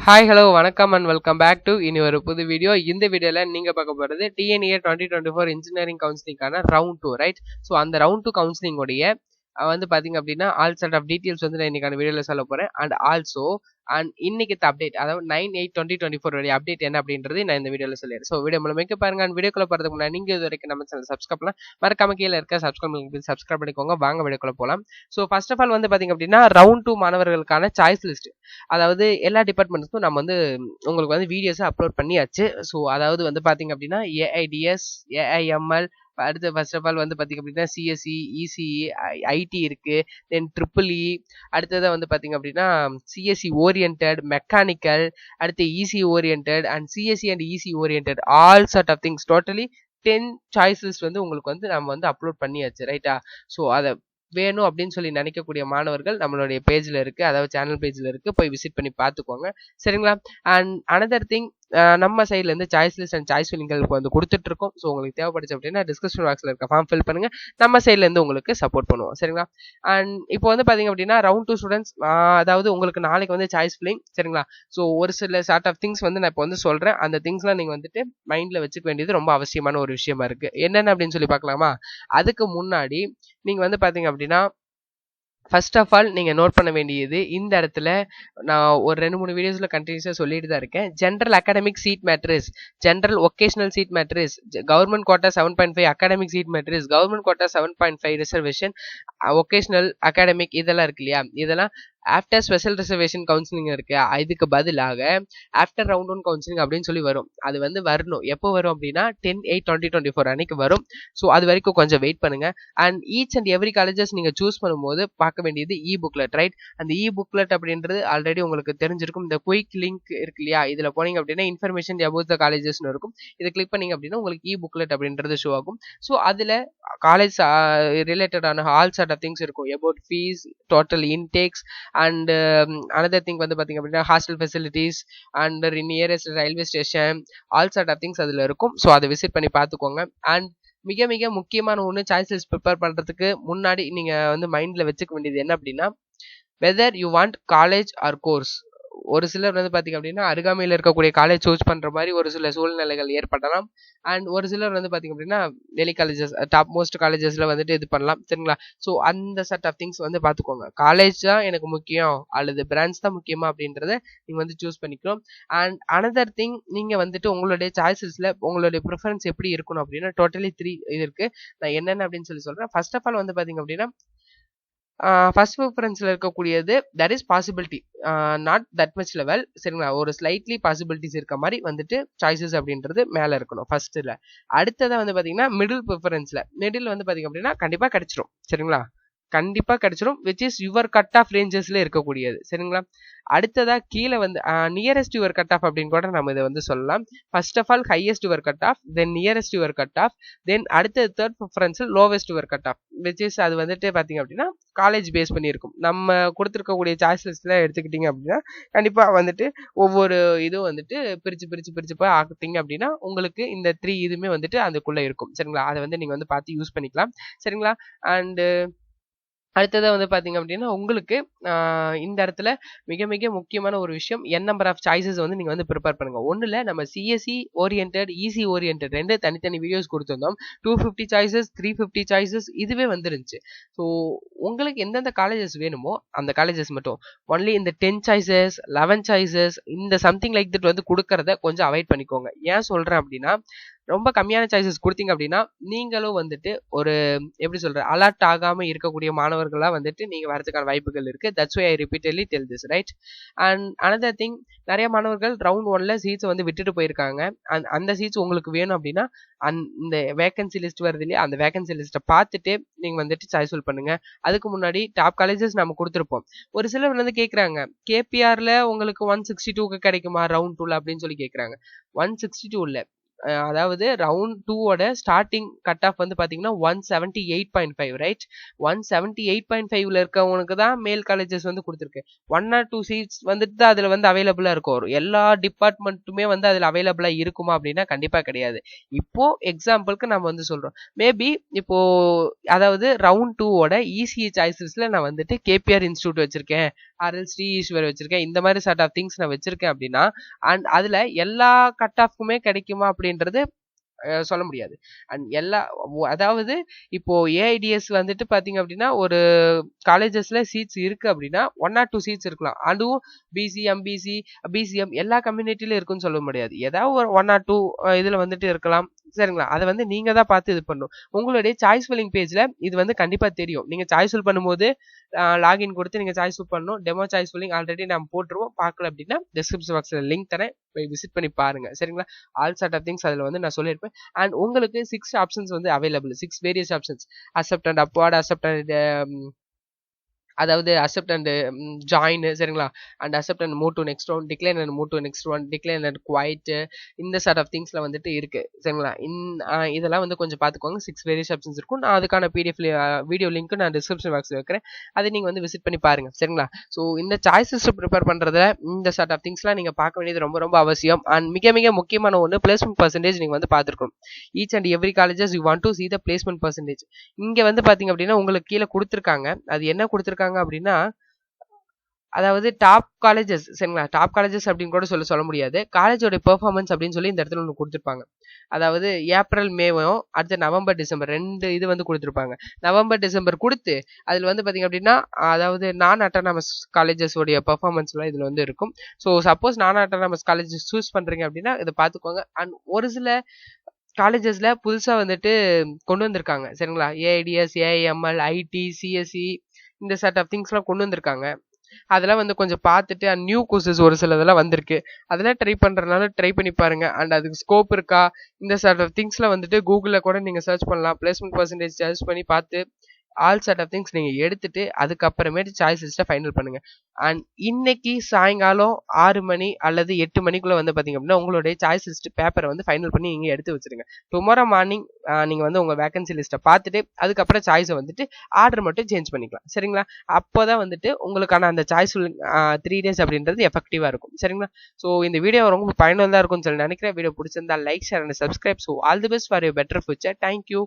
Hi hello வணக்கம் and welcome back to இனி ஒரு புது வீடியோ இந்த வீடியோவில் நீங்கள் பார்க்க போகிறது TNEA twenty twenty four engineering கவுன்சிலிங்கான round two right so அந்த ரவுண்ட் டூ கவுன்சிலிங்கோடைய வந்து பார்த்தீங்க அப்படின்னா ஆல் செட் ஆஃப் டீட்டெயில்ஸ் வந்து நான் இன்றைக்கான வீடியோவில் சொல்ல போகிறேன் அண்ட் ஆல்சோ அண்ட் இன்னைக்கு அப்டேட் அதாவது nine eight twenty twenty four update என்ன அப்படின்றது நான் இந்த வீடியோவில் சொல்லிடுறேன். ஸோ வீடியோ மூலமாக பாருங்க. அண்ட் வீடியோக்குள்ள போகிறதுக்கு முன்னாடி நீங்கள் இது வரைக்கும் நம்ம சேனல் சப்ஸ்கிரைப் பண்ணலாம் மறக்காம கீழே இருக்க சப்ஸ்கிரைப் சப்ஸ்கிரைப் பண்ணிக்கோங்க. வாங்க வீடியோக்குள்ள போகலாம் ஸோ ஃபர்ஸ்ட் ஆஃப் ஆல் வந்து பார்த்தீங்க அப்படின்னா ரவுண்ட் டூ மாணவர்களுக்கான சாய்ஸ் லிஸ்ட் அதாவது எல்லா டிபார்ட்மெண்ட்ஸ்க்கும் நம்ம வந்து உங்களுக்கு வந்து வீடியோஸை அப்லோட் பண்ணியாச்சு. ஸோ அதாவது வந்து பார்த்தீங்க அப்படின்னா ஏஐடிஎஸ் ஏஐஎம்எல் அடுத்து ஃபர்ஸ்ட் ஆஃப் ஆல் வந்து பார்த்தீங்க அப்படின்னா சிஎஸ்சி இசிஇ ஐடி இருக்கு. தென் ட்ரிபிள் இ அடுத்தது வந்து பார்த்தீங்க அப்படின்னா சிஎஸ்சி ஓரி ஓரியன்ட் மெக்கானிக்கல் அடுத்து EC orient and CSC and EC orient all sort of things totally ten choices வந்து உங்களுக்கு வந்து நம்ம வந்து அப்லோட் பண்ணியாச்சு ரைட்டா ஸோ அதை வேணும் அப்படின்னு சொல்லி நினைக்கக்கூடிய மாணவர்கள் நம்மளுடைய பேஜில் இருக்குது அதாவது சேனல் பேஜில் இருக்குது போய் விசிட் பண்ணி பார்த்துக்கோங்க. சரிங்களா? அண்ட் அனதர் திங் நம்ம சைட்லேருந்து சாய்ஸ் லிஸ்ட் அண்ட் சாய்ஸ் ஃபில்லிங்களுக்கு வந்து கொடுத்துட்ருக்கோம். ஸோ உங்களுக்கு தேவைப்படுச்சு அப்படின்னா டிஸ்கிரிப்ஷன் பாக்ஸில் இருக்க ஃபார்ம் ஃபில் பண்ணுங்கள் நம்ம சைட்லேருந்து உங்களுக்கு சப்போர்ட் பண்ணுவோம். சரிங்களா? அண்ட் இப்போ வந்து பார்த்தீங்க அப்படின்னா ரவுண்ட் டூ ஸ்டூடெண்ட்ஸ் அதாவது உங்களுக்கு நாளைக்கு வந்து சாய்ஸ் ஃபில்லிங் சரிங்களா? ஸோ ஒரு சில சார்ட் ஆஃப் திங்ஸ் வந்து நான் இப்போ வந்து சொல்கிறேன் அந்த திங்ஸ்லாம் நீங்கள் வந்துட்டு மைண்டில் வச்சுக்க வேண்டியது ரொம்ப அவசியமான ஒரு விஷயமா இருக்குது என்னென்ன அப்படின்னு சொல்லி பார்க்கலாமா? அதுக்கு முன்னாடி நீங்கள் வந்து பார்த்தீங்க அப்படின்னா ஃபர்ஸ்ட் ஆஃப் ஆல் நீங்கள் நோட் பண்ண வேண்டியது இந்த இடத்துல நான் ஒரு ரெண்டு மூணு வீடியோஸில் கண்டினியூஸாக சொல்லிட்டு தான் இருக்கேன். General academic seat matrix general vocational seat matrix government quota seven point five academic seat matrix government quota seven point five reservation vocational academic இதெல்லாம் இருக்கு இல்லையா? இதெல்லாம் ஆஃப்டர் ஸ்பெஷல் ரிசர்வேஷன் கவுன்சிலிங் இருக்கு இதுக்கு பதிலாக ஆஃப்டர் ரவுண்ட் ஒன் கவுன்சிலிங் அப்படின்னு சொல்லி வரும். அது வந்து வரணும். எப்போ வரும் அப்படின்னா ten eight twenty twenty four அன்னைக்கு வரும். ஸோ அது வரைக்கும் கொஞ்சம் வெயிட் பண்ணுங்க. And each and every colleges நீங்கள் சூஸ் பண்ணும்போது பார்க்க வேண்டியது இ புக்லெட் ரைட் அந்த இ புக்லெட் அப்படின்றது ஆல்ரெடி உங்களுக்கு தெரிஞ்சிருக்கும். இந்த குயிக் லிங்க் இருக்கு இல்லையா? இதில் போனீங்க அப்படின்னா இன்ஃபர்மேஷன் அபவுட் த காலேஜஸ்னு இருக்கும். இதை கிளிக் பண்ணீங்க அப்படின்னா உங்களுக்கு இ புக்லெட் அப்படின்றது ஷோ ஆகும். ஸோ அதில் காலேஜ் ரிலேட்டடான ஆல் சார்ட் ஆஃப் திங்ஸ் இருக்கும். About fees total intakes and another thing வந்து பார்த்திங்க அப்படின்னா hostel facilities and nearest railway station all sort of things அதில் இருக்கும். ஸோ அதை விசிட் பண்ணி பார்த்துக்கோங்க அண்ட் மிக மிக முக்கியமான ஒன்று சாய்ஸ் லிஸ்ட் ப்ரிப்பேர் பண்ணுறதுக்கு முன்னாடி நீங்கள் வந்து மைண்டில் வச்சுக்க வேண்டியது என்ன அப்படின்னா whether you want college or course ஒரு சிலர் வந்து பார்த்தீங்க அப்படின்னா அருகாமையில் இருக்கக்கூடிய காலேஜ் சூஸ் பண்ணுற மாதிரி ஒரு சில சூழ்நிலைகள் ஏற்படலாம். அண்ட் ஒரு சிலர் வந்து பார்த்தீங்க அப்படின்னா டெல்லி காலேஜஸ் டாப் மோஸ்ட் காலேஜஸில் வந்துட்டு இது பண்ணலாம். சரிங்களா? ஸோ அந்த செட் ஆஃப் திங்ஸ் வந்து பார்த்துக்கோங்க காலேஜ் தான் எனக்கு முக்கியம் அல்லது பிரான்ச் தான் முக்கியமா அப்படின்றத நீங்கள் வந்து சூஸ் பண்ணிக்கிறோம் அண்ட் அனதர் திங் நீங்கள் வந்துட்டு உங்களுடைய சாய்ஸஸில் உங்களுடைய ப்ரிஃபரன்ஸ் எப்படி இருக்கணும் அப்படின்னா டோட்டலி த்ரீ இது இருக்குது நான் என்னென்ன அப்படின்னு சொல்லி சொல்கிறேன் ஃபர்ஸ்ட் ஆஃப் ஆல் வந்து பார்த்திங்க அப்படின்னா ஃபர்ஸ்ட் ப்ரிஃபரன்ஸில் இருக்கக்கூடியது that is possibility not that much level சரிங்களா? ஒரு ஸ்லைட்லி பாசிபிலிட்டிஸ் இருக்க மாதிரி வந்துட்டு சாய்ஸஸ் அப்படின்றது மேலே இருக்கணும் ஃபர்ஸ்ட்டில் அடுத்ததாக வந்து பார்த்தீங்கன்னா மிடில் ப்ரிஃபரன்ஸில் மிடில் வந்து பார்த்தீங்க அப்படின்னா கண்டிப்பாக கிடைச்சிரும். சரிங்களா? கண்டிப்பாக கிடைச்சிடும் which is your cut off ரேஞ்சஸில் இருக்கக்கூடியது. சரிங்களா? அடுத்ததாக கீழே வந்து நியரஸ்ட் யுவர் கட் ஆஃப் அப்படின்னு கூட நம்ம இதை வந்து சொல்லலாம். First of all highest your cut off then nearest your cut off then அடுத்தது third ப்ரிஃபரன்ஸில் lowest your cut off which is அது வந்துட்டு பார்த்தீங்க அப்படின்னா காலேஜ் பேஸ் பண்ணியிருக்கும். நம்ம கொடுத்துருக்கக்கூடிய சாய்ஸ் எடுத்துக்கிட்டிங்க அப்படின்னா கண்டிப்பாக வந்துட்டு ஒவ்வொரு இதுவும் வந்துட்டு பிரித்து பிரித்து பிரித்து போய் ஆக்கிட்டீங்க அப்படின்னா உங்களுக்கு இந்த த்ரீ இதுவுமே வந்துட்டு அதுக்குள்ளே இருக்கும். சரிங்களா? அதை வந்து நீங்கள் வந்து பார்த்து யூஸ் பண்ணிக்கலாம். சரிங்களா? அண்டு அடுத்ததாக வந்து பார்த்தீங்க அப்படின்னா உங்களுக்கு இந்த இடத்துல மிக மிக முக்கியமான ஒரு விஷயம் என் நம்பர் ஆஃப் சாய்ஸஸ் வந்து நீங்கள் வந்து ப்ரிப்பேர் பண்ணுங்கள் ஒன்றில் நம்ம சிஎஸ்சி ஓரியன்ட் இசி ஓரியன்ட் ரெண்டு தனித்தனி வீடியோஸ் கொடுத்துருந்தோம். Two fifty choices three fifty choices இதுவே வந்துருந்துச்சு. ஸோ உங்களுக்கு எந்தெந்த காலேஜஸ் வேணுமோ அந்த காலேஜஸ் மட்டும். ஒன்லி இந்த டென் சாய்ஸஸ் லெவன் சாய்ஸஸ் இந்த சம்திங் லைக் தட் வந்து கொடுக்கறத கொஞ்சம் அவாய்ட் பண்ணிக்கோங்க. ஏன் சொல்கிறேன் அப்படின்னா ரொம்ப கம்மியான சாய்ஸஸ் கொடுத்தீங்க அப்படின்னா நீங்களும் வந்துட்டு ஒரு எப்படி சொல்ற அலர்ட் ஆகாம இருக்கக்கூடிய மாணவர்களாக வந்துட்டு நீங்க வரதுக்கான வாய்ப்புகள் இருக்கு. That's why I repeatedly tell this right and another thing நிறைய மாணவர்கள் ரவுண்ட் ஒன்ல சீட்ஸ் வந்து விட்டுட்டு போயிருக்காங்க. அந் அந்த சீட்ஸ் உங்களுக்கு வேணும் அப்படின்னா அந்த வேகன்சி லிஸ்ட் வருது இல்லையா அந்த வேகன்சி லிஸ்ட்டை பார்த்துட்டு நீங்க வந்துட்டு சாய்ஸ் ஃபில் பண்ணுங்க. அதுக்கு முன்னாடி டாப் காலேஜஸ் நம்ம கொடுத்துருப்போம். ஒரு சிலர் வந்து கேட்குறாங்க கேபிஆர்ல உங்களுக்கு ஒன் சிக்ஸ்டி டூக்கு கிடைக்குமா ரவுண்ட் டூல அப்படின்னு சொல்லி கேட்குறாங்க ஒன் சிக்ஸ்டி டூ இல்லை அதாவது ரவுண்ட் டூவோட ஸ்டார்டிங் கட் ஆஃப் வந்து பார்த்தீங்கன்னா one seventy eight point five right one seventy eight point ஃபைவ்ல இருக்கவங்களுக்கு தான் மேல் காலேஜஸ் வந்து கொடுத்துருக்கு. ஒன் ஆர் டூ சீட்ஸ் வந்துட்டு தான் அதில் வந்து அவைலபிளாக இருக்கும். எல்லா டிபார்ட்மெண்ட்டுமே வந்து அதில் அவைலபிளாக இருக்குமா அப்படின்னா கண்டிப்பாக கிடையாது. இப்போ எக்ஸாம்பிளுக்கு நம்ம வந்து சொல்கிறோம் மேபி இப்போ அதாவது ரவுண்ட் டூவோட இசிஇ சாய்ஸஸில் நான் வந்துட்டு கேபிஆர் இன்ஸ்டியூட் வச்சிருக்கேன். ஆர்எல் ஸ்ரீ ஈஸ்வர் வச்சிருக்கேன். இந்த மாதிரி சார்ட் ஆஃப் திங்ஸ் நான் வச்சிருக்கேன் அப்படின்னா அண்ட் அதுல எல்லா கட் ஆஃப்க்குமே கிடைக்குமா அப்படின்றது சொல்ல முடியாது. அண்ட் எல்லா அதாவது இப்போ ஏஐடிஎஸ் வந்துட்டு பாத்தீங்க அப்படின்னா ஒரு காலேஜஸ்ல சீட்ஸ் இருக்கு அப்படின்னா ஒன் ஆர் டூ சீட்ஸ் இருக்கலாம். அதுவும் பிசி எம்பிசி பிசிஎம் எல்லா கம்யூனிட்டிலும் இருக்குன்னு சொல்ல முடியாது. ஏதாவது ஒரு ஒன் ஆர் டூ இதுல வந்துட்டு இருக்கலாம். சரிங்களா? அதை வந்து நீங்கள் தான் பார்த்து இது பண்ணணும். உங்களுடைய சாய்ஸ் ஃபில்லிங் பேஜ்ல இது வந்து கண்டிப்பாக தெரியும். நீங்கள் சாய்ஸ் ஃபில் பண்ணும்போது லாகின் கொடுத்து நீங்க சாய்ஸ் ஃபில் பண்ணணும். டெமோ சாய்ஸ் ஃபில்லிங் ஆல்ரெடி நம்ம போட்டுருவோம். பார்க்கல அப்படின்னா டிஸ்கிரிப்ஷன் பாக்ஸில் லிங்க் தரேன். போய் விசிட் பண்ணி பாருங்க. சரிங்களா? ஆல் சார்ட் ஆஃப் திங்ஸ் அதில் வந்து நான் சொல்லியிருப்பேன். அண்ட் உங்களுக்கு சிக்ஸ் ஆப்ஷன்ஸ் வந்து available six various options accept and upward accept and அதாவது அக்செப்ட் அண்ட் ஜாயின் சரிங்களா? And accept and move to next one decline and move to next one decline and quite இந்த chart of திங்ஸில் வந்துட்டு இருக்குது சரிங்களா? இன் இதெல்லாம் வந்து கொஞ்சம் பார்த்துக்கோங்க. சிக்ஸ் வேரியஸ் ஆப்ஷன்ஸ் இருக்கும். நான் அதுக்கான பிடிஎஃப் வீடியோ லிங்க் நான் டிஸ்கிரிப்ஷன் பாக்ஸில் வைக்கிறேன். அதை நீங்கள் வந்து விசிட் பண்ணி பாருங்க சரிங்களா? ஸோ இந்த சாய்ஸஸ் ப்ரிப்பேர் பண்ணுறதுல இந்த சார்ட் ஆஃப் திங்ஸ்லாம் நீங்கள் பார்க்க வேண்டியது ரொம்ப ரொம்ப அவசியம். அண்ட் மிக மிக முக்கியமான ஒன்று பிளேஸ்மெண்ட் பர்சன்டேஜ் நீங்கள் வந்து பார்த்துருக்கணும். Each and every colleges you want to see the placement percentage இங்கே வந்து பார்த்தீங்க அப்படின்னா உங்களுக்கு கீழே கொடுத்துருக்காங்க. அது என்ன கொடுத்துருக்காங்க? இருக்காங்க அப்படின்னா அதாவது டாப் காலேஜஸ் சரிங்களா? டாப் காலேஜஸ் அப்படின்னு கூட சொல்ல சொல்ல முடியாது. காலேஜோட பெர்ஃபார்மன்ஸ் அப்படின்னு சொல்லி இந்த இடத்துல ஒன்று கொடுத்துருப்பாங்க. அதாவது ஏப்ரல் மேவும் அடுத்த நவம்பர் டிசம்பர் ரெண்டு இது வந்து கொடுத்துருப்பாங்க. நவம்பர் டிசம்பர் கொடுத்து அதில் வந்து பார்த்தீங்க அப்படின்னா அதாவது நான் அட்டானமஸ் காலேஜஸோடைய பெர்ஃபார்மன்ஸ்லாம் இதில் வந்து இருக்கும். ஸோ சப்போஸ் நான் அட்டானமஸ் காலேஜஸ் சூஸ் பண்ணுறீங்க அப்படின்னா இதை பார்த்துக்கோங்க. அண்ட் ஒரு சில காலேஜஸில் புதுசாக வந்துட்டு கொண்டு வந்திருக்காங்க சரிங்களா? ஏஐடிஎஸ் ஏஐஎம்எல் ஐடி சிஎஸ்சி இந்த செட் ஆஃப் திங்ஸ்லாம் கொண்டு வந்திருக்காங்க. அதெல்லாம் வந்து கொஞ்சம் பார்த்துட்டு அண்ட் நியூ கோர்சஸ் ஒரு சில இதெல்லாம் வந்திருக்கு. அதெல்லாம் ட்ரை பண்றதுனால ட்ரை பண்ணி பாருங்க. அண்ட் அதுக்கு ஸ்கோப் இருக்கா? இந்த சார்ட் ஆஃப் திங்ஸ்ல வந்துட்டு கூகுளில் கூட நீங்க சர்ச் பண்ணலாம். பிளேஸ்மெண்ட் பர்சன்டேஜ் சர்ச் பண்ணி பார்த்து ஆல் செட் ஆஃப் திங்ஸ் நீங்கள் எடுத்துட்டு அதுக்கப்புறமேட்டு சாய்ஸ் லிஸ்ட்டை ஃபைனல் பண்ணுங்கள் அண்ட் இன்னைக்கு சாயங்காலம் ஆறு மணி அல்லது எட்டு மணிக்குள்ளே வந்து பார்த்தீங்க அப்படின்னா உங்களுடைய சாய்ஸ் லிஸ்ட் பேப்பரை வந்து ஃபைனல் பண்ணி நீங்கள் எடுத்து வச்சிருங்க. டுமாரோ மார்னிங் நீங்கள் வந்து உங்கள் வேகன்சி லிஸ்ட்டை பார்த்துட்டு அதுக்கப்புறம் சாய்ஸை வந்துட்டு ஆர்டர் மட்டும் சேஞ்ச் பண்ணிக்கலாம். சரிங்களா? அப்போ தான் வந்துட்டு உங்களுக்கான அந்த சாய்ஸ் த்ரீ டேஸ் அப்படின்றது எஃபெக்டிவாக இருக்கும். சரிங்களா? ஸோ இந்த வீடியோ ரொம்ப பயனுள்ளதாக இருக்கும்னு சொல்லி நினைக்கிறேன். வீடியோ பிடிச்சிருந்தா like share and subscribe so all the best for you better future thank you